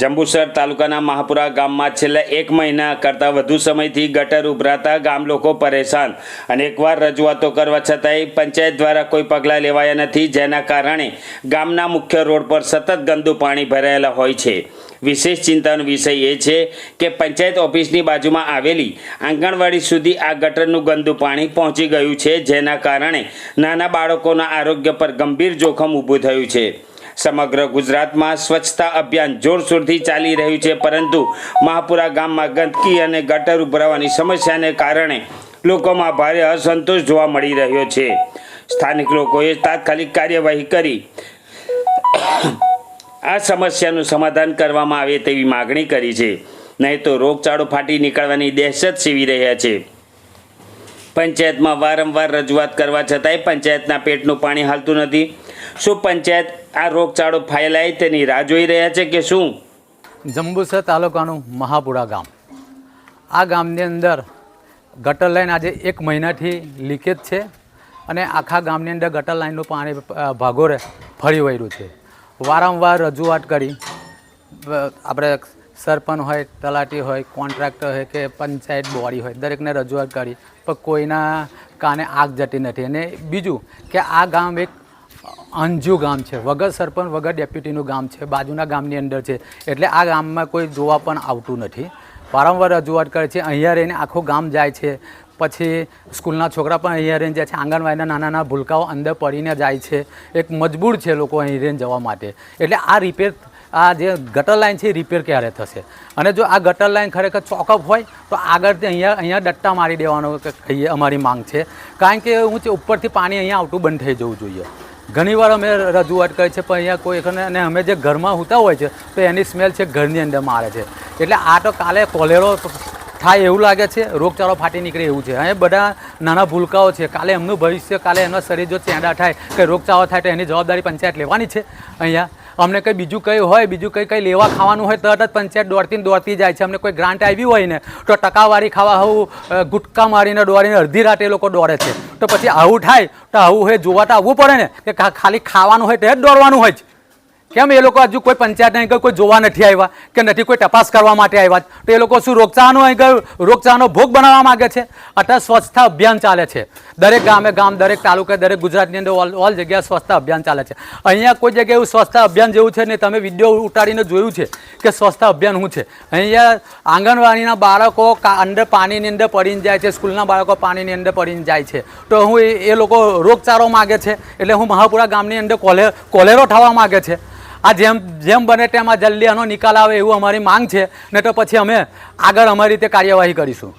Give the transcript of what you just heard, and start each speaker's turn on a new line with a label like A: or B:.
A: જંબુસર તાલુકાના મહાપુરા ગામમાં છેલ્લા એક મહિના કરતાં વધુ સમયથી ગટર ઉભરાતા ગામ લોકો પરેશાન અનેકવાર રજૂઆતો કરવા છતાંય પંચાયત દ્વારા કોઈ પગલાં લેવાયા નથી, જેના કારણે ગામના મુખ્ય રોડ પર સતત ગંદુ પાણી ભરાયેલા હોય છે. વિશેષ ચિંતાનો વિષય એ છે કે પંચાયત ઓફિસની બાજુમાં આવેલી આંગણવાડી સુધી આ ગટરનું ગંદુ પાણી પહોંચી ગયું છે, જેના કારણે નાના બાળકોના આરોગ્ય પર ગંભીર જોખમ ઊભું થયું છે. સમગ્ર ગુજરાતમાં સ્વચ્છતા અભિયાન જોરશોરથી ચાલી રહ્યું છે, પરંતુ મહાપુરા ગામમાં ગંદકી અને ગટર ઉભરાવાની સમસ્યાને કારણે લોકોમાં ભારે અસંતોષ જોવા મળી રહ્યો છે. સ્થાનિક લોકોએ તાત્કાલિક કાર્યવાહી કરી આ સમસ્યાનું સમાધાન કરવામાં આવે તેવી માગણી કરી છે. નહીં તો રોગચાળો ફાટી નીકળવાની દહેશત સેવી રહ્યા છે. પંચાયતમાં વારંવાર રજૂઆત કરવા છતાંય પંચાયતના પેટનું પાણી હાલતું નથી. શું પંચાયત આ રોગચાળો ફેલાય તેની રાહ જોઈ રહ્યા છે કે શું?
B: જંબુસર તાલુકાનું મહાપુરા ગામ. આ ગામની અંદર ગટર લાઈન આજે એક મહિનાથી લીકેજ છે અને આખા ગામની અંદર ગટર લાઈનનું પાણી ભાગોરે ફરી વળ્યું છે. વારંવાર રજૂઆત કરી આપણે સરપંચ હોય, તલાટી હોય, કોન્ટ્રાક્ટર હોય કે પંચાયત બોડી હોય, દરેકને રજૂઆત કરી, પણ કોઈના કાને આગ જતી નથી. અને બીજું કે આ ગામ એક અંજુ ગામ છે. વગર સરપંચ, વગર ડેપ્યુટીનું ગામ છે. બાજુના ગામની અંદર છે. એટલે આ ગામમાં કોઈ જોવા પણ આવતું નથી. વારંવાર રજૂઆત કરે છે, અહીંયા રહીને આખું ગામ જાય છે. પછી સ્કૂલના છોકરા પણ અહીંયા રહીને જાય છે. આંગણવાડીના નાના નાના ભૂલકાઓ અંદર પડીને જાય છે. એક મજબૂર છે લોકો અહીં રહીને જવા માટે. એટલે આ રિપેર આ જે ગટર લાઈન છે એ રિપેર ક્યારે થશે? અને જો આ ગટર લાઇન ખરેખર ચોકઅપ હોય, તો આગળથી અહીંયા અહીંયા ડટ્ટા મારી દેવાનો કહીએ અમારી માંગ છે. કારણ કે હું ઉપરથી પાણી અહીંયા આવતું બંધ થઈ જવું જોઈએ. ઘણીવાર અમે રજૂઆત કરી છે, પણ અહીંયા કોઈ અને અમે જે ઘરમાં હોતા હોય છે, તો એની સ્મેલ છે ઘરની અંદર મારે છે. એટલે આ તો કાલે કોલેરો થાય એવું લાગે છે, રોગચાળો ફાટી નીકળે એવું છે. અને બધા નાના ભૂલકાઓ છે. કાલે એમનું ભવિષ્ય, કાલે એમના શરીર જો ચેંડા થાય કે રોગચાળો થાય, તો એની જવાબદારી પંચાયત લેવાની છે. અહીંયા અમને કંઈ બીજું કંઈ હોય, બીજું કંઈ કંઈ લેવા ખાવાનું હોય, તરત જ પંચાયત દોડતી દોડતી જાય છે. અમને કોઈ ગ્રાન્ટ આવી હોય ને, તો ટકાવારી ખાવા આવું ગુટકા મારીને દોડીને અડધી રાતે એ લોકો દોડે છે. તો પછી આવું થાય, તો આવું હોય જોવા તો આવવું પડે ને, કે ખાલી ખાવાનું હોય તે જ દોડવાનું હોય છે કેમ એ લોકો હજુ કોઈ પંચાયત નહીં કોઈ જોવા નથી આવ્યા કે નથી કોઈ તપાસ કરવા માટે આવ્યા તો એ લોકો શું રોગચાળાનો ગયું રોગચાળાનો ભોગ બનાવવા માગે છે? અત્યારે સ્વચ્છતા અભિયાન ચાલે છે. દરેક ગામે ગામ, દરેક તાલુકે, દરેક ગુજરાતની અંદર ઓલ ઓલ જગ્યાએ સ્વચ્છતા અભિયાન ચાલે છે. અહીંયા કોઈ જગ્યાએ એવું સ્વચ્છતા અભિયાન જેવું છે ને તમે વીડિયો ઉતારીને જોયું છે કે સ્વચ્છતા અભિયાન શું છે? અહીંયા આંગણવાડીના બાળકો અંદર પાણીની અંદર પડીને જાય છે, સ્કૂલના બાળકો પાણીની અંદર પડીને જાય છે. તો હું એ લોકો રોગચાળો માગે છે. એટલે હું મહાપુરા ગામની અંદર કોલે, કોલેરો થવા માગે છે. આ જેમ જેમ બને તેમ આ જલ્દી આનો નિકાલ આવે એવું અમારી માંગ છે. નહીં તો પછી અમે આગળ અમારી રીતે કાર્યવાહી કરીશું.